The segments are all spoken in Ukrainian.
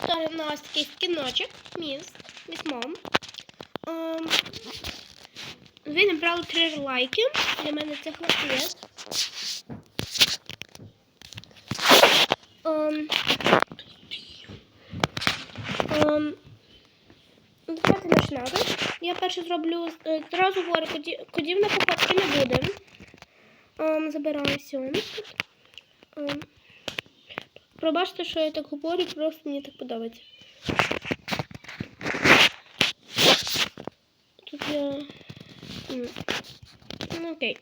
Тут у нас такий скіночок, міст, місмом. Ем, ви набрали три лайки. Для мене це. Ем, ем, ну, давайте починати. Я перше зроблю, е, зразу говорю, кодів на покупки не буде. Ем, забираю сьомий. Ем, пробачте, що я так говорю, просто мені так подобається. Тут я. Ну, окей.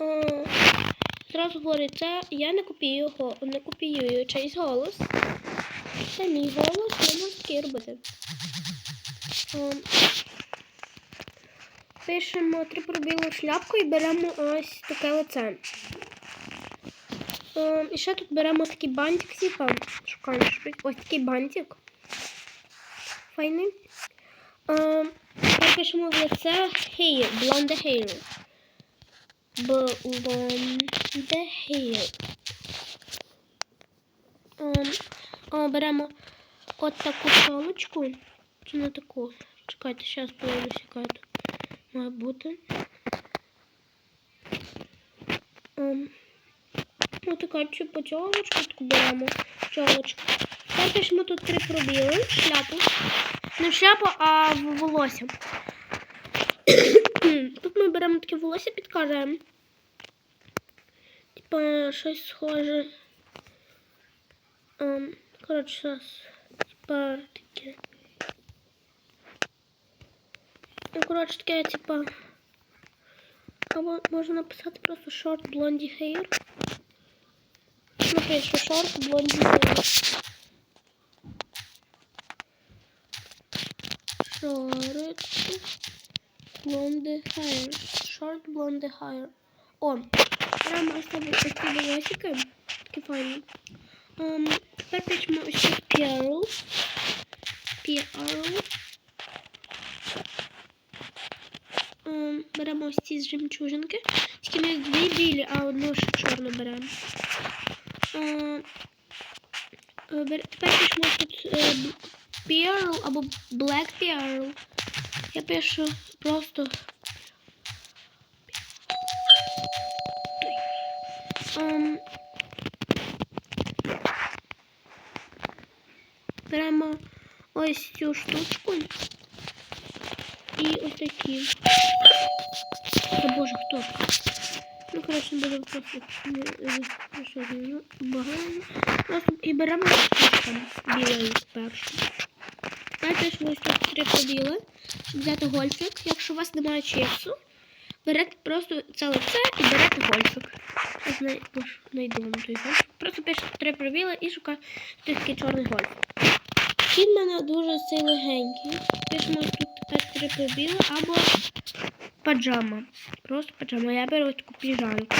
Е, Зразу говорю, це я не копіюю його, не копіюю чийсь голос. Це мій голос, я можу робити. Ем, Пишемо три пробілу шляпку і беремо ось таке лице. Ем, і ще тут беремо такий бантик, типа, шукаємо щось. Ось такий бантик. Файний. Тепер пишемо в лице hair, blonde hair. Blonde hair. Ем, беремо от таку паличку. Чи не таку? Чекайте, зараз подивлюся, яка тут має бути. Ем, типу чолочку таку беремо. Чолочку. Тепер пишемо тут три пробіли, шляпу. Не в шляпу, а в волосся. тут ми беремо таке волосся, підкажемо. Типа щось схоже. Ем, коротше, зараз. Типа таке. Ну, коротше, таке, типа. Або можна написати просто short blondie hair. Напишу short blondie hair. Short blonde hair. Short blonde hair. О, прямо ось такі волосики. Такі файні. Um, тепер пишемо ось тут Pearl. Pearl. Ем, беремо ось ці жемчужинки. Тільки ми дві білі, а одну ж чорну беремо. Ем, е, бер- Тепер пишемо тут е, Pearl або Black Pearl. Я пишу просто. Ем, беремо ось цю штучку. І ось такі. Та боже, хто? Ну, коротше, буде просто ну, багато. Просто і беремо там білий першу. Знаєте, що ось тут три побіли, взяти гольфик. Якщо у вас немає чіпсу, берете просто це лице і берете гольфик. Знайду вам той гольфик. Просто пишете три пробіли і шукаєте такий чорний гольфик. Він в мене дуже цей легенький. Пишемо тут три пробіли або паджама. Просто паджама. Я беру таку піжанку.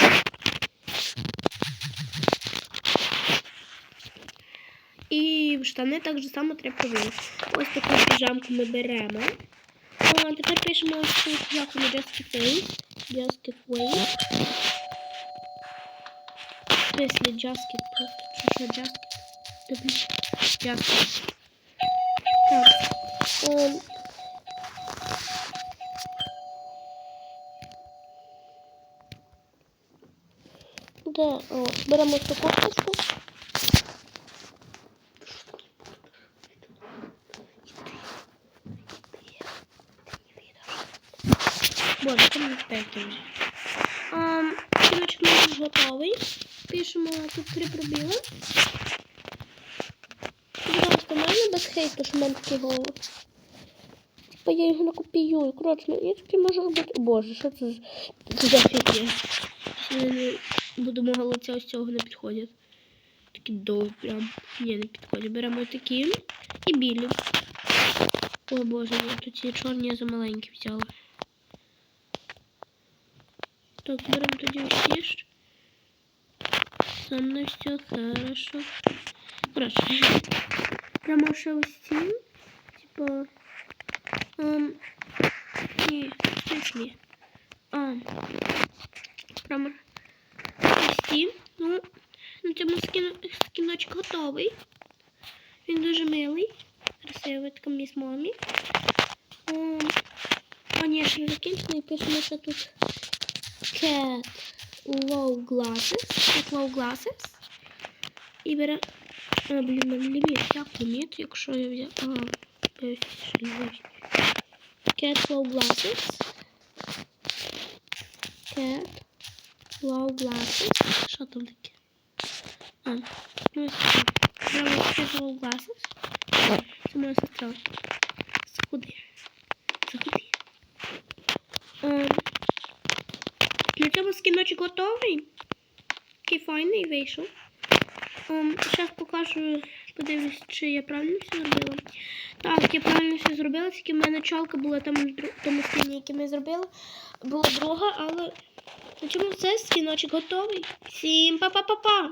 І в штани так же само три пробіли. Ось таку піжамку ми беремо. О, тепер пишемо ось тут як на Just. Just Face. Если Just просто. Що ж Just? Just. Так. Ем, Де, о, беремо таку штучку. Боже, це не спеки. Кіночок у нас готовий. Пишемо тут три пробіли. Будь ласка, без хейту, що в мене такий. Типа я його не копіюю. Коротше, я таки можу робити. Боже, що це за фігня? До мого лиця ось цього не підходять. Такі довгі прям. Ні, не підходять. Беремо такі і білі. О боже, я тут ці чорні я за маленькі взяла. Так, беремо тоді всі. Со мною все хорошо. Коротше. Прямо ці. Типа. Ні, теж ні. А. Прямо ось ці. Ну, на цьому скін, скіночок готовий. Він дуже милий, красивий, така міс мамі. Ем, А ні, ще не закінчений, пишемо, що тут cat low glasses. Cat low glasses. І бере. А, блін, мене ліміт. Як ліміт, якщо я взяв. Ага, ось ще ліміт. Cat low glasses. Cat glasses. Що там таке? А, ну ось glasses. Це моя сестра. Заходи. Заходи. Ем, На цьому скіночок готовий. Такий файний вийшов. Зараз покажу, подивлюсь, чи я правильно все зробила. Так, я правильно все зробила, тільки в мене чолка була там в тому скіні, який ми зробили. Була друга, але на чому все, скіночок готовий. Всім па-па-па-па!